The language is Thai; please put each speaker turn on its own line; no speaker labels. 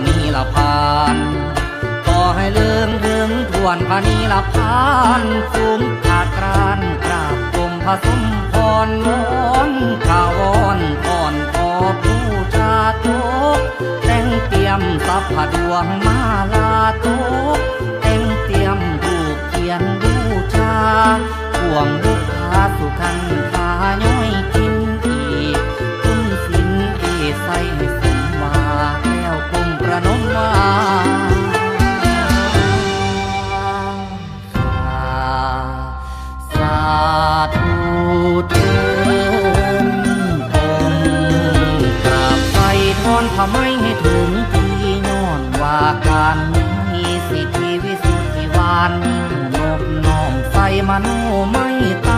พนีละพานต่อให้เลื่องถึงทวนพนีละพานสูงขาดกรานกราบกรมผสมพรวอนขาวอนอ่อนขอผู้ชาทุกแต่งเตรียมสัพพดวงมาลาทุกแต่งเตรียมถูกเขียนบูชาห่วงลูกค้าสุขันต ธุเถินองกราบไปทอนทำไมให้ถึงที่ย้อนว่าการมีสิทธิวิสุทธิวานนิ่งนบน้อมใส่มโนไม่ตา